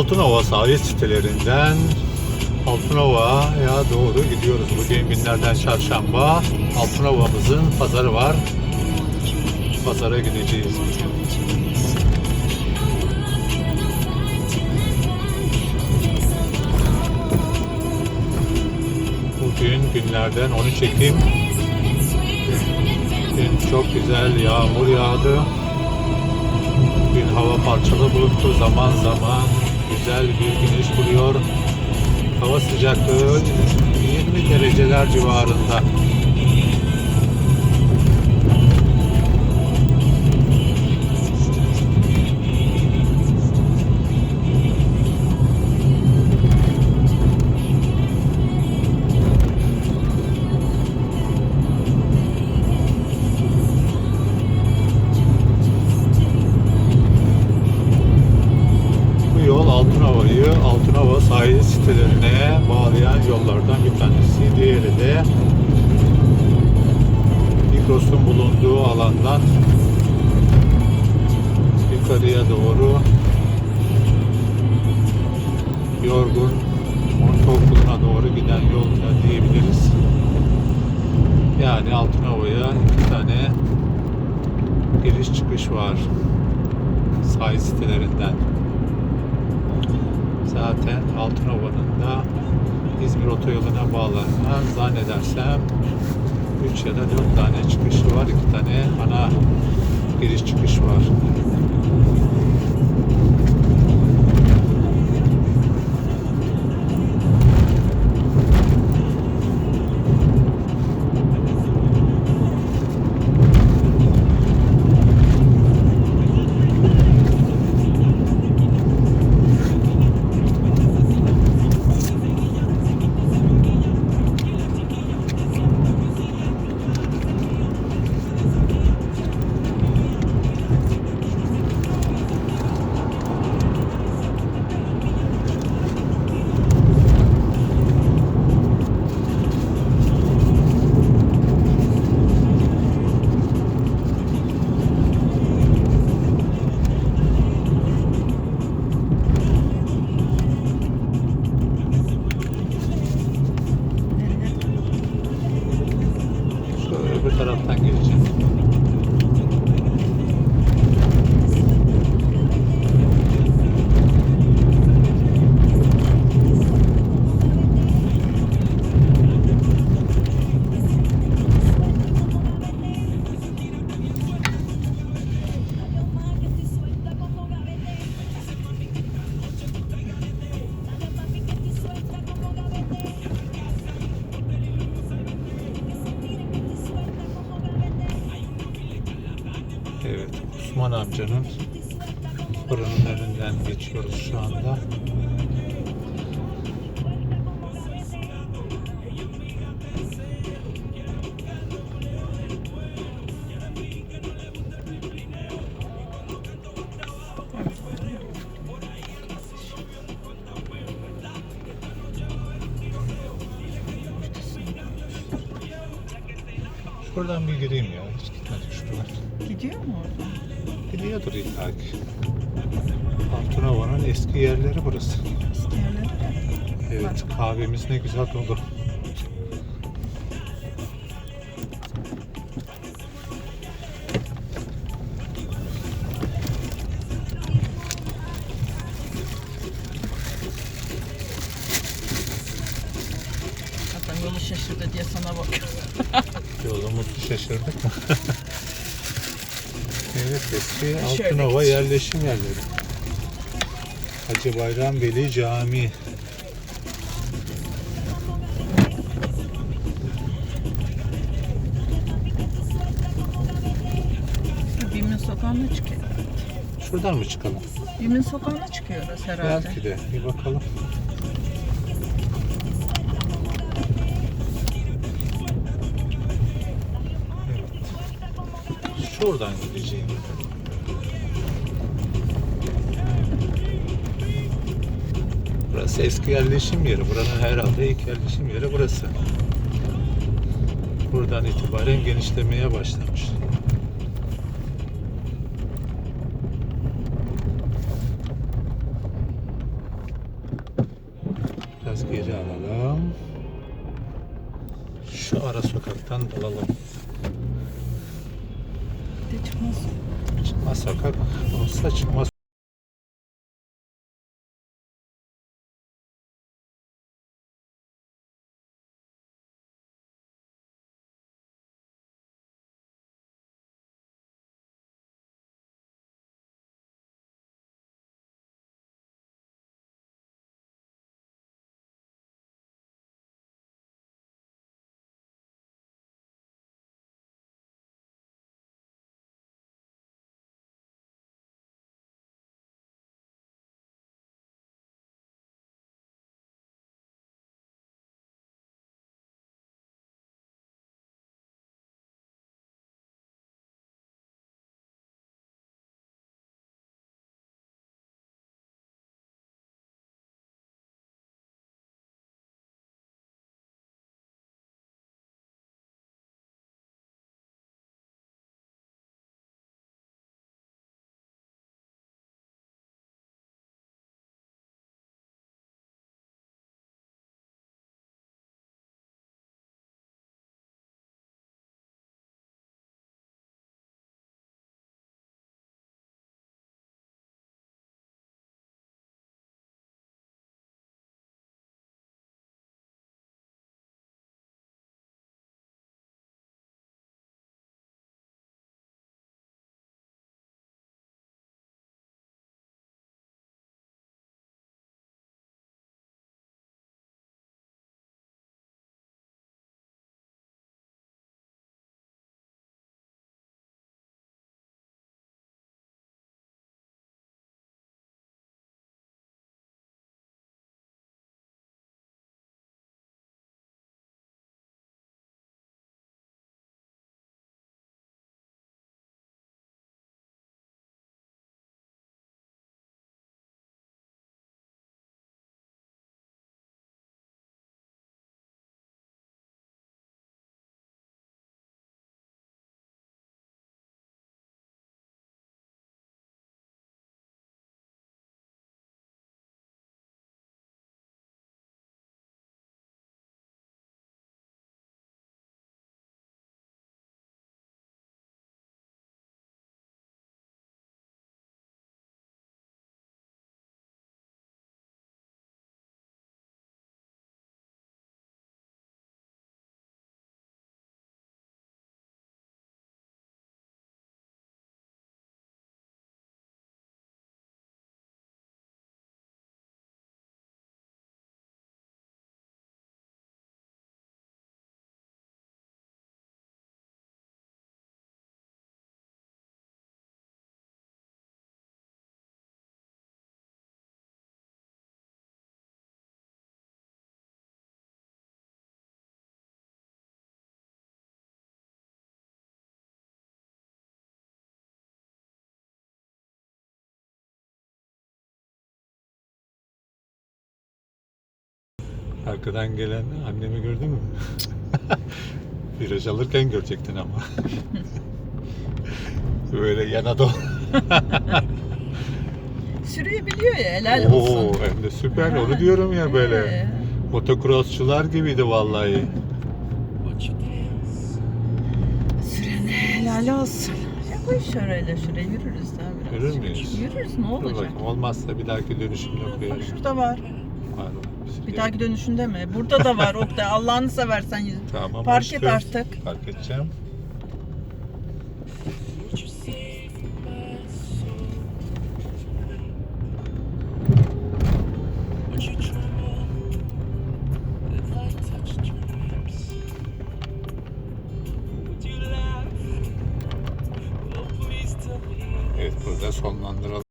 Altınova sahil sitelerinden Altınova'ya doğru gidiyoruz. Bugün günlerden çarşamba. Altınova'mızın pazarı var. Pazara gideceğiz bugün. Bugün günlerden 13 Ekim. Bugün çok güzel yağmur yağdı. Bugün hava parçalı bulutlu zaman zaman güzel bir güneş vuruyor. Hava sıcaklığı 20 dereceler civarında. Altınova'yı Altınova sahil sitelerine bağlayan yollardan bir tanesi. Diğeri de Migros'un bulunduğu alandan yukarıya doğru Yorgun Ortaokulu'na doğru giden yol da diyebiliriz. Yani Altınova'ya iki tane giriş çıkış var sahil sitelerinden. Zaten Altınova'nın da İzmir otoyoluna bağlanan zannedersem 3 ya da 4 tane çıkışı var. 2 tane ana giriş çıkış var. Evet, Osman amcanın fırının önünden geçiyoruz şu anda. Şuradan bir gireyim ya. Biliyordur illa ki. Altınova'nın eski yerleri burası. Eski yerleri de. Evet kahvemiz ne güzel dolu. Zaten yolu şaşırdı diye sana bakıyor. Yolumuzu şaşırdık mı? evet eski Altınova yerleşim yerleri. Hacı Bayram Veli Camii. Bimin sokağına çıkıyor. Şuradan mı çıkalım? Bimin sokağına çıkıyoruz herhalde. Belki de bir bakalım. Evet. Şuradan gideceğim. Burası eski yerleşim yeri. Buranın herhalde ilk yerleşim yeri burası. Buradan itibaren genişlemeye başlamış. Geri alalım. Şu ara sokaktan dalalım. sakat olsa çıkmaz. Arkadan gelen annemi gördün mü? Viraj alırken görecektin ama. Böyle yana doğru. Sürebiliyor ya helal Oo, olsun. hem de süper. Onu diyorum ya böyle. Ee, Motocrossçular gibiydi vallahi. Sürene helal olsun. Ya koy şöyle şuraya yürürüz daha biraz. Yürür müyüz? Yürürüz ne Dur olacak? bakayım. Olmazsa bir dahaki dönüşümde Bak koyarım. şurada var. Bir dahaki dönüşünde mi? Burada da var Oktay. Allah'ını seversen. Tamam, Park et artık. Park edeceğim.